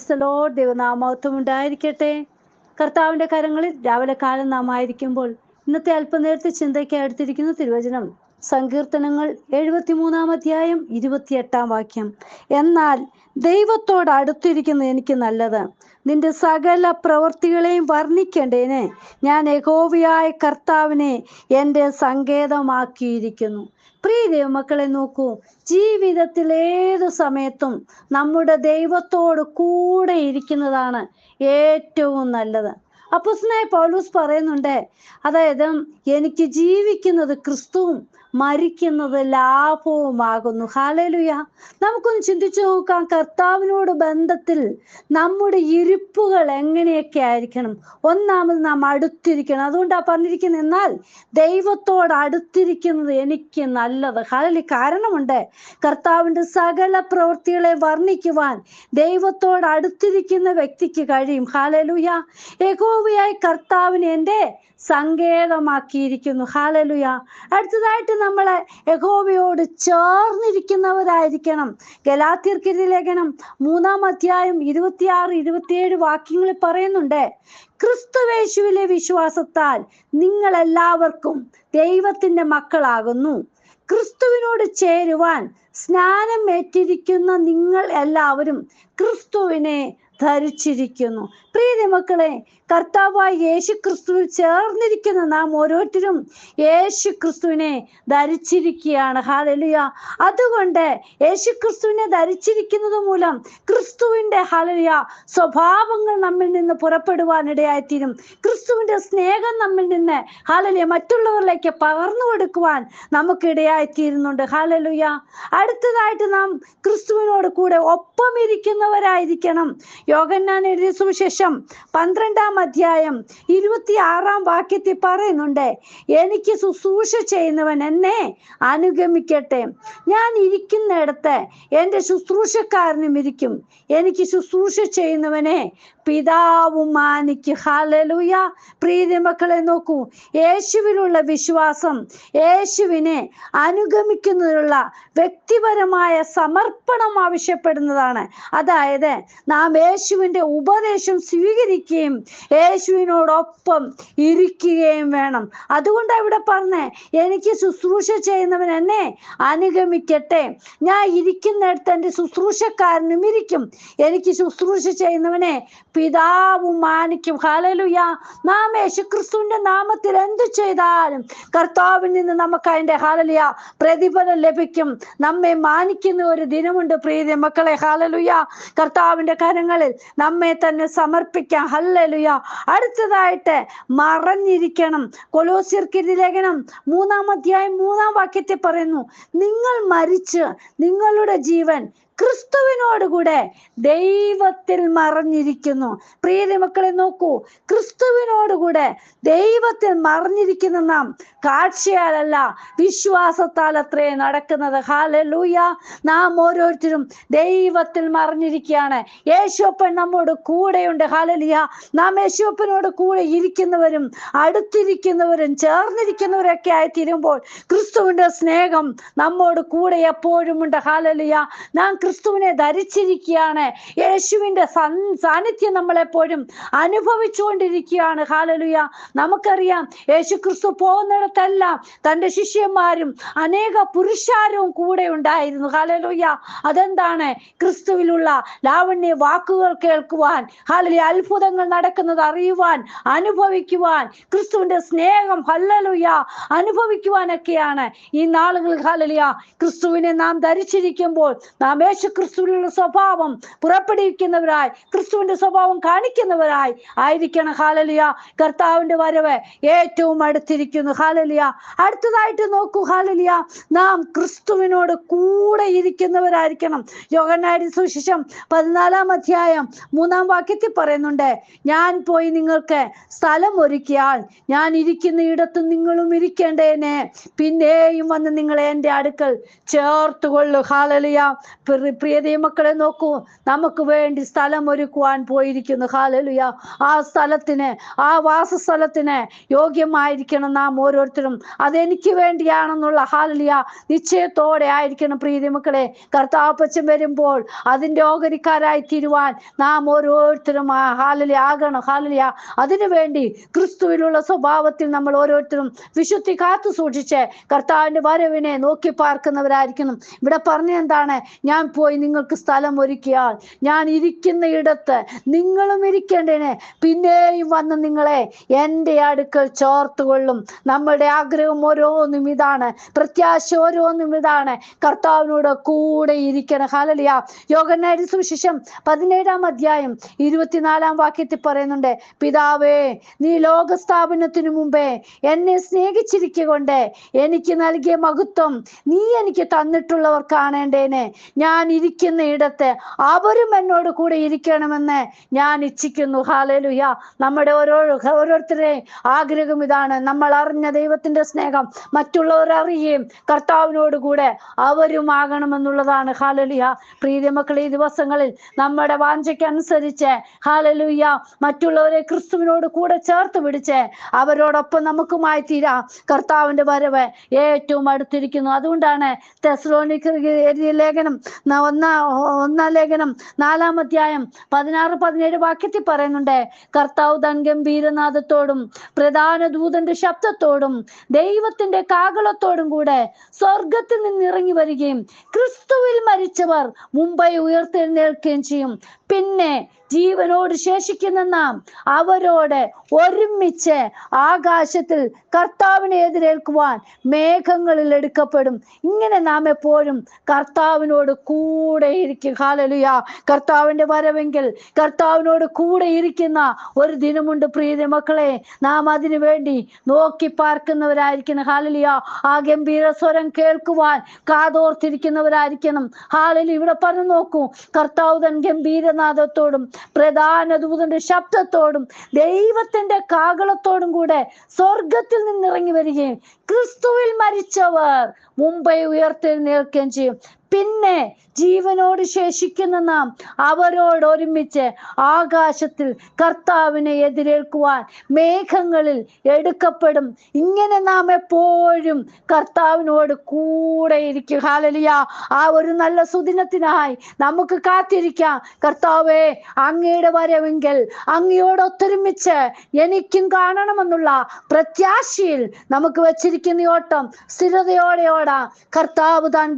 ക്രൈസ്തലോ ദൈവനാമത്വം ഉണ്ടായിരിക്കട്ടെ. കർത്താവിന്റെ കരങ്ങളിൽ രാവിലെ കാലം നാം ആയിരിക്കുമ്പോൾ ഇന്നത്തെ അല്പനേരത്തെ ചിന്തയ്ക്ക് അടുത്തിരിക്കുന്ന തിരുവചനം സങ്കീർത്തനങ്ങൾ എഴുപത്തിമൂന്നാം അധ്യായം ഇരുപത്തിയെട്ടാം വാക്യം. എന്നാൽ ദൈവത്തോട് അടുത്തിരിക്കുന്നത് എനിക്ക് നല്ലത്. നിന്റെ സകല പ്രവൃത്തികളെയും വർണിക്കേണ്ടേനെ ഞാൻ യഹോവയായ കർത്താവിനെ എന്റെ സങ്കേതമാക്കിയിരിക്കുന്നു. പ്രിയ ദൈവമക്കളെ നോക്കൂ. ജീവിതത്തിൽ ഏതു സമയത്തും നമ്മുടെ ദൈവത്തോട് കൂടെ ഇരിക്കുന്നതാണ് ഏറ്റവും നല്ലത്. അപ്പസ്നായ പൗലൂസ് പറയുന്നുണ്ട് അതായത് എനിക്ക് ജീവിക്കുന്നത് ക്രിസ്തുവും മരിക്കുന്നത് ലാഭവുമാകുന്നു. ഹാലലുയ നമുക്കൊന്ന് ചിന്തിച്ചു നോക്കാം. കർത്താവിനോട് ബന്ധത്തിൽ നമ്മുടെ ഇരിപ്പുകൾ എങ്ങനെയൊക്കെ ആയിരിക്കണം? ഒന്നാമത് നാം അടുത്തിരിക്കണം. അതുകൊണ്ടാ പറഞ്ഞിരിക്കുന്നത് എന്നാൽ ദൈവത്തോട് അടുത്തിരിക്കുന്നത് എനിക്ക് നല്ലത്. ഹാലലി കാരണമുണ്ട്. കർത്താവിന്റെ സകല പ്രവൃത്തികളെ വർണിക്കുവാൻ ദൈവത്തോട് അടുത്തിരിക്കുന്ന വ്യക്തിക്ക് കഴിയും. ഹാലലുയ യഹോവയായി കർത്താവിന് എന്റെ സങ്കേതമാക്കിയിരിക്കുന്നു. ഹാലലുയ അടുത്തതായിട്ട് നമ്മൾ യഹോവയോട് ചേർന്നിരിക്കുന്നവരായിരിക്കണം. ഗലാത്തിർക്കിരി ലേഖനം മൂന്നാം അധ്യായം ഇരുപത്തിയാറ് ഇരുപത്തിയേഴ് വാക്യങ്ങൾ പറയുന്നുണ്ട്. ക്രിസ്തുവേശുവിലെ വിശ്വാസത്താൽ നിങ്ങൾ എല്ലാവർക്കും ദൈവത്തിന്റെ മക്കളാകുന്നു. ക്രിസ്തുവിനോട് ചേരുവാൻ സ്നാനം ഏറ്റിരിക്കുന്ന നിങ്ങൾ എല്ലാവരും ക്രിസ്തുവിനെ ധരിച്ചിരിക്കുന്നു. പ്രീതി മക്കളെ കർത്താവായി യേശു ക്രിസ്തുവിൽ ചേർന്നിരിക്കുന്ന നാം ഓരോരുത്തരും യേശു ക്രിസ്തുവിനെ ധരിച്ചിരിക്കുകയാണ്. ഹാലലുയ അതുകൊണ്ട് യേശു ക്രിസ്തുവിനെ ധരിച്ചിരിക്കുന്നത് മൂലം ക്രിസ്തുവിന്റെ ഹാലലുയ സ്വഭാവങ്ങൾ നമ്മിൽ നിന്ന് പുറപ്പെടുവാനിടയായിത്തീരും. ക്രിസ്തുവിന്റെ സ്നേഹം നമ്മിൽ നിന്ന് ഹാലലുയ മറ്റുള്ളവരിലേക്ക് പകർന്നു കൊടുക്കുവാൻ നമുക്ക് ഇടയായിത്തീരുന്നുണ്ട് ഹാലലുയ അടുത്തതായിട്ട് നാം ക്രിസ്തുവിനോട് കൂടെ ഒപ്പം ഇരിക്കുന്നവരായിരിക്കണം യോഗന്നാൻ എഴുതിയ സുവിശേഷം പന്ത്രണ്ടാം അധ്യായം ഇരുപത്തി ആറാം വാക്യത്തിൽ പറയുന്നുണ്ട് എനിക്ക് ശുശ്രൂഷ ചെയ്യുന്നവൻ എന്നെ അനുഗമിക്കട്ടെ. ഞാൻ ഇരിക്കുന്നിടത്ത് എന്റെ ശുശ്രൂഷക്കാരനും ഇരിക്കും. എനിക്ക് ശുശ്രൂഷ ചെയ്യുന്നവനെ പിതാവും മാനിക്ക് ഹാലലുയ പ്രീതി മക്കളെ നോക്കൂ. യേശുവിലുള്ള വിശ്വാസം യേശുവിനെ അനുഗമിക്കുന്നതിനുള്ള വ്യക്തിപരമായ സമർപ്പണം ആവശ്യപ്പെടുന്നതാണ്. അതായത് നാം യേശുവിന്റെ ഉപദേശം സ്വീകരിക്കുകയും യേശുവിനോടൊപ്പം ഇരിക്കുകയും വേണം. അതുകൊണ്ട് ഇവിടെ പറഞ്ഞേ എനിക്ക് ശുശ്രൂഷ ചെയ്യുന്നവൻ എന്നെ അനുഗമിക്കട്ടെ. ഞാൻ ഇരിക്കുന്നിടത്ത് എന്റെ ശുശ്രൂഷക്കാരനും ഇരിക്കും. എനിക്ക് ശുശ്രൂഷ ചെയ്യുന്നവനെ പിതാവും മാനിക്കും. ഹാലലുയ നാം യേശുക്രിസ്തുവിന്റെ നാമത്തിൽ എന്തു ചെയ്താലും കർത്താവിൽ നിന്ന് നമുക്ക് അതിന്റെ ഹാലലുയ പ്രതിഫലം ലഭിക്കും. നമ്മെ മാനിക്കുന്ന ഒരു ദിനമുണ്ട് പ്രീതി മക്കളെ ഹാലലുയ കർത്താവിന്റെ കരങ്ങളിൽ നമ്മെ തന്നെ സമർപ്പിക്കാം. ഹല്ലലുയ. അടുത്തതായിട്ട് മറഞ്ഞിരിക്കണം. കൊലോസിർക്കിരി ലേഖനം മൂന്നാം അധ്യായം മൂന്നാം വാക്യത്തെ പറയുന്നു നിങ്ങൾ മരിച്ച് നിങ്ങളുടെ ജീവൻ ക്രിസ്തുവിനോടുകൂടെ ദൈവത്തിൽ മറഞ്ഞിരിക്കുന്നു. പ്രിയ മക്കളെ നോക്കൂ. ക്രിസ്തുവിനോട് കൂടെ ദൈവത്തിൽ മറഞ്ഞിരിക്കുന്ന നാം കാഴ്ചയാലല്ല വിശ്വാസത്താൽ അത്രേ നടക്കുന്നത്. ഹാലലൂയ നാം ഓരോരുത്തരും ദൈവത്തിൽ മറിഞ്ഞിരിക്കുകയാണ്. യേശോപ്പൻ നമ്മോട് കൂടെയുണ്ട്. ഹാലലിയ നാം യേശോപ്പനോട് കൂടെ ഇരിക്കുന്നവരും അടുത്തിരിക്കുന്നവരും ചേർന്നിരിക്കുന്നവരൊക്കെ ആയി തീരുമ്പോൾ ക്രിസ്തുവിന്റെ സ്നേഹം നമ്മോട് കൂടെ എപ്പോഴും ഉണ്ട് ഹാലലിയ നാം ക്രിസ്തുവിനെ ധരിച്ചിരിക്കുകയാണ്. യേശുവിന്റെ സാന്നിധ്യം നമ്മളെപ്പോഴും അനുഭവിച്ചുകൊണ്ടിരിക്കുകയാണ്. ഹാലലുയ നമുക്കറിയാം യേശു ക്രിസ്തു പോകുന്നിടത്തെല്ലാം തന്റെ ശിഷ്യന്മാരും അനേക പുരുഷാരവും കൂടെ ഉണ്ടായിരുന്നു. ഹാലലുയ അതെന്താണ്? ക്രിസ്തുവിലുള്ള ലാവണ്യ വാക്കുകൾ കേൾക്കുവാൻ ഹാലലി അത്ഭുതങ്ങൾ നടക്കുന്നത് അറിയുവാൻ അനുഭവിക്കുവാൻ ക്രിസ്തുവിന്റെ സ്നേഹം ഹല്ലലുയ അനുഭവിക്കുവാനൊക്കെയാണ് ഈ നാളുകൾ. ഹാലലിയ ക്രിസ്തുവിനെ നാം ധരിച്ചിരിക്കുമ്പോൾ നാം യേശു സ്വഭാവം പുറപ്പെടുവിക്കുന്നവരായി ക്രിസ്തുവിന്റെ സ്വഭാവം കാണിക്കുന്നവരായി ആയിരിക്കണം. ഹാലലിയ. കർത്താവിന്റെ വരവ് ഏറ്റവും അടുത്തിരിക്കുന്നു. ഹാലലിയ. അടുത്തതായിട്ട് നോക്കൂ. ഹാലലിയ. നാം ക്രിസ്തുവിനോട് കൂടെ ഇരിക്കുന്നവരായിരിക്കണം. യോഗനാടി സുശിഷം പതിനാലാം അധ്യായം മൂന്നാം വാക്യത്തിൽ പറയുന്നുണ്ട് ഞാൻ പോയി നിങ്ങൾക്ക് സ്ഥലം ഒരുക്കിയാൽ ഞാൻ ഇരിക്കുന്ന ഇടത്ത് നിങ്ങളും ഇരിക്കേണ്ടേനെ. പിന്നെയും വന്ന് നിങ്ങളെ എന്റെ അടുക്കൽ ചേർത്തുകൊള്ളു. ഹാലലിയ. പ്രിയ ദൈവമക്കളെ നോക്കൂ നമുക്ക് വേണ്ടി സ്ഥലം ഒരുക്കുവാൻ പോയിരിക്കുന്നു. ഹാലലുയ ആ സ്ഥലത്തിന് ആ വാസസ്ഥലത്തിന് യോഗ്യമായിരിക്കണം നാം ഓരോരുത്തരും. അതെനിക്ക് വേണ്ടിയാണെന്നുള്ള ഹാലലിയ നിശ്ചയത്തോടെ ആയിരിക്കണം പ്രീതി മക്കളെ കർത്താപ്പച്ചൻ വരുമ്പോൾ അതിന്റെ ഓഹരിക്കാരായി തീരുവാൻ നാം ഓരോരുത്തരും ഹാലലി ആകണം. ഹാലലിയ അതിനു വേണ്ടി ക്രിസ്തുവിലുള്ള സ്വഭാവത്തിൽ നമ്മൾ ഓരോരുത്തരും വിശുദ്ധി കാത്തു സൂക്ഷിച്ച് കർത്താവിന്റെ വരവിനെ നോക്കി പാർക്കുന്നവരായിരിക്കണം. ഇവിടെ പറഞ്ഞ എന്താണ് ഞാൻ പോയി നിങ്ങൾക്ക് സ്ഥലം ഒരുക്കിയാൽ ഞാൻ ഇരിക്കുന്ന ഇടത്ത് നിങ്ങളും ഇരിക്കേണ്ടതിന് പിന്നെയും വന്ന് നിങ്ങളെ എന്റെ അടുക്കൽ ചോർത്തുകൊള്ളും. നമ്മുടെ ആഗ്രഹം ഓരോന്നും ഇതാണ്. പ്രത്യാശ ഓരോന്നും ഇതാണ്. കർത്താവിനോട് കൂടെ ഇരിക്കണം. ഹാലലിയ യോഗനായ സുവിശേഷം പതിനേഴാം അധ്യായം ഇരുപത്തിനാലാം വാക്യത്തിൽ പറയുന്നുണ്ട് പിതാവേ നീ ലോകസ്ഥാപനത്തിനു മുമ്പേ എന്നെ സ്നേഹിച്ചിരിക്കൊണ്ട് എനിക്ക് നൽകിയ മഹത്വം നീ എനിക്ക് തന്നിട്ടുള്ളവർ കാണേണ്ടേനെ. ഞാൻ ഇരിക്കുന്ന ഇടത്ത് അവരും എന്നോട് കൂടെ ഇരിക്കണമെന്ന് ഞാൻ ഇച്ഛിക്കുന്നു. ഹാലലുയ നമ്മുടെ ഓരോ ഓരോരുത്തരെ ആഗ്രഹം ഇതാണ്. നമ്മൾ അറിഞ്ഞ ദൈവത്തിന്റെ സ്നേഹം മറ്റുള്ളവർ അറിയുകയും കർത്താവിനോട് കൂടെ അവരും ആകണമെന്നുള്ളതാണ് ഹാലലുയ പ്രീതി മക്കളെ ഈ ദിവസങ്ങളിൽ നമ്മുടെ വാഞ്ചയ്ക്കനുസരിച്ച് ഹാലലുയ മറ്റുള്ളവരെ ക്രിസ്തുവിനോട് കൂടെ ചേർത്ത് പിടിച്ച് അവരോടൊപ്പം നമുക്കുമായി തീരാ കർത്താവിന്റെ വരവ് ഏറ്റവും അടുത്തിരിക്കുന്നു. അതുകൊണ്ടാണ് തെസ്ലോനിക്ക് ലേഖനം ഒന്നാ ഒന്നാം ലേഖനം നാലാം അധ്യായം പതിനാറ് പതിനേഴ് വാക്യത്തിൽ പറയുന്നുണ്ട് കർത്താവ് തൻ ഗംഭീരനാഥത്തോടും പ്രധാന ദൂതന്റെ ശബ്ദത്തോടും ദൈവത്തിന്റെ കാകളത്തോടും കൂടെ സ്വർഗത്തിൽ നിന്ന് ഇറങ്ങി വരികയും ക്രിസ്തുവിൽ മരിച്ചവർ മുമ്പേ ഉയർത്തെഴുന്നേൽക്കുകയും ചെയ്യും. പിന്നെ ജീവനോട് ശേഷിക്കുന്ന നാം അവരോട് ഒരുമിച്ച് ആകാശത്തിൽ കർത്താവിനെ എതിരേൽക്കുവാൻ മേഘങ്ങളിൽ എടുക്കപ്പെടും. ഇങ്ങനെ നാം എപ്പോഴും കർത്താവിനോട് കൂടെ ഇരിക്കും. ഹാലലുയ കർത്താവിന്റെ വരവെങ്കിൽ കർത്താവിനോട് കൂടെ ഇരിക്കുന്ന ഒരു ദിനമുണ്ട് പ്രീതി മക്കളെ. നാം അതിനു വേണ്ടി നോക്കി പാർക്കുന്നവരായിരിക്കണം. ഹാലലിയ ആ ഗംഭീര സ്വരം കേൾക്കുവാൻ കാതോർത്തിരിക്കുന്നവരായിരിക്കണം. ഹാലലി ഇവിടെ പറഞ്ഞു നോക്കൂ. കർത്താവ് തൻ ഗംഭീരനാഥത്തോടും പ്രധാന ദൂതന്റെ ശബ്ദത്തോടും ദൈവത്തിന്റെ കാകളത്തോടും കൂടെ സ്വർഗത്തിൽ നിന്നിറങ്ങി വരികയും ക്രിസ്തുവിൽ മരിച്ചവർ മുമ്പേ ഉയർത്തെഴുന്നേൽക്കുകയും ചെയ്യും. പിന്നെ ജീവനോട് ശേഷിക്കുന്ന നാം അവരോട് ഒരുമിച്ച് ആകാശത്തിൽ കർത്താവിനെ എതിരേൽക്കുവാൻ മേഘങ്ങളിൽ എടുക്കപ്പെടും. ഇങ്ങനെ നാം എപ്പോഴും കർത്താവിനോട് കൂടെ ഇരിക്കും. ഹാലലിയ ആ ഒരു നല്ല സുദിനത്തിനായി നമുക്ക് കാത്തിരിക്കാം. കർത്താവേ അങ്ങയുടെ വരവെങ്കിൽ അങ്ങയോട് ഒത്തൊരുമിച്ച് എനിക്കും കാണണമെന്നുള്ള പ്രത്യാശയിൽ നമുക്ക് വെച്ചിരിക്കുന്ന ഓട്ടം സ്ഥിരതയോടെ ഓടാം. കർത്താവ് താൻ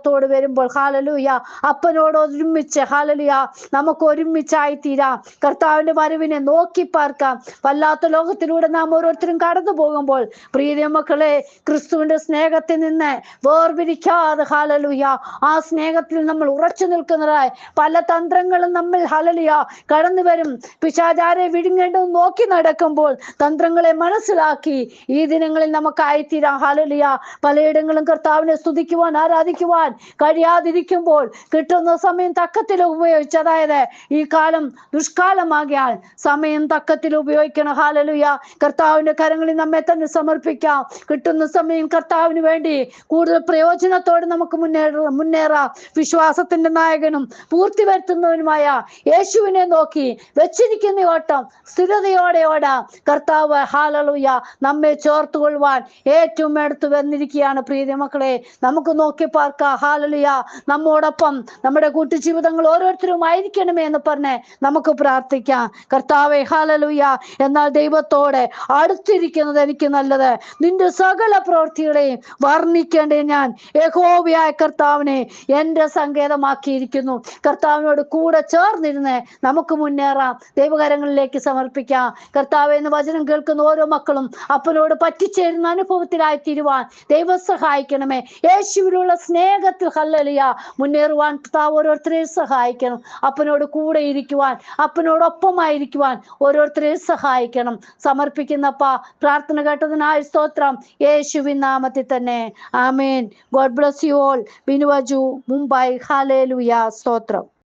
ഗംഭീരനാഥത്തോട് വരുമ്പോൾ ഹാലലൂയ അപ്പനോട് ഒരുമിച്ച് ഹാലലുയ നമുക്ക് ഒരുമിച്ചായി തീരാം. കർത്താവിന്റെ വരവിനെ നോക്കി പാർക്കാം. വല്ലാത്ത ലോകത്തിലൂടെ നാം ഓരോരുത്തരും കടന്നു പോകുമ്പോൾ പ്രീതി മക്കളെ ക്രിസ്തുവിന്റെ സ്നേഹത്തിൽ നിന്ന് വേർപിരിക്കാതെ ഹാലലുയ ആ സ്നേഹത്തിൽ നമ്മൾ ഉറച്ചു നിൽക്കുന്നതായി പല തന്ത്രങ്ങളും നമ്മൾ ഹലലിയ കടന്നു വരും. പിശാചാരെ വിഴുങ്ങേണ്ടത് നോക്കി നടക്കുമ്പോൾ തന്ത്രങ്ങളെ മനസ്സിലാക്കി ഈ ദിനങ്ങളിൽ നമുക്കായിത്തീരാം ഹലലിയ പലയിടങ്ങളും കർത്താവിനെ സ്തുതിക്കുവാൻ ആരാധിക്കുവാൻ കഴിയാതിരിക്കുമ്പോൾ കിട്ടുന്ന സമയം തക്കത്തിൽ ഉപയോഗിച്ച് അതായത് ഈ കാലം ദുഷ്കാലമാകിയാൽ സമയം തക്കത്തിൽ ഉപയോഗിക്കണം. ഹാലലുയ കർത്താവിന്റെ കരങ്ങളിൽ നമ്മെ തന്നെ സമർപ്പിക്കാം. കിട്ടുന്ന സമയം കർത്താവിന് വേണ്ടി കൂടുതൽ പ്രയോജനത്തോടെ നമുക്ക് മുന്നേറ മുന്നേറാം. വിശ്വാസത്തിന്റെ നായകനും പൂർത്തി വരുത്തുന്നവനുമായ യേശുവിനെ നോക്കി വെച്ചിരിക്കുന്ന ഓട്ടം സ്ഥിരതയോടെ ഓടാം. കർത്താവ് ഹാലലുയ നമ്മെ ചേർത്തുകൊള്ളുവാൻ ഏറ്റവും എടുത്തു വന്നിരിക്കുകയാണ്. പ്രീതി മക്കളെ നമുക്ക് നോക്കി പാർക്കാം. ഹാലലുയ നമ്മോടൊപ്പം നമ്മുടെ കൂട്ടുജീവിതങ്ങൾ ഓരോരുത്തരും ആയിരിക്കണമേ എന്ന് പറഞ്ഞ് നമുക്ക് പ്രാർത്ഥിക്കാം. കർത്താവെ ഹാലലുയ എന്നാൽ ദൈവത്തോടെ അടുത്തിരിക്കുന്നത് എനിക്ക് നല്ലത്. നിന്റെ സകല പ്രവൃത്തികളെയും വർണിക്കേണ്ടേ ഞാൻ. യഹോവയായ കർത്താവിനെ എന്റെ സങ്കേതമാക്കിയിരിക്കുന്നു. കർത്താവിനോട് കൂടെ ചേർന്നിരുന്ന് നമുക്ക് മുന്നേറാം. ദൈവകരങ്ങളിലേക്ക് സമർപ്പിക്കാം. കർത്താവ് എന്ന് വചനം കേൾക്കുന്ന ഓരോ മക്കളും അപ്പനോട് പറ്റിച്ചേരുന്ന അനുഭവത്തിലായി തീരുവാൻ ദൈവം സഹായിക്കണമേ. യേശുവിലുള്ള സ്നേഹത്തിൽ ഹല്ലലിയ മുന്നേറുവാൻ കർത്താവ് ഓരോരുത്തരെയും സഹായിക്കണം. അപ്പനോട് കൂടെ ഇരിക്കുവാൻ അപ്പനോടൊപ്പമായിരിക്കുവാൻ ഓരോരുത്തരെയും സഹായിക്കണം. സമർപ്പിക്കുന്നപ്പ പ്രാർത്ഥന കേട്ടതിനായി സ്തോത്രം. യേശുവിൻ നാമത്തിൽ തന്നെ. ആമേൻ. God bless you all. ബിനുവജു Mumbai. ഹാലേലുയ സ്തോത്രം.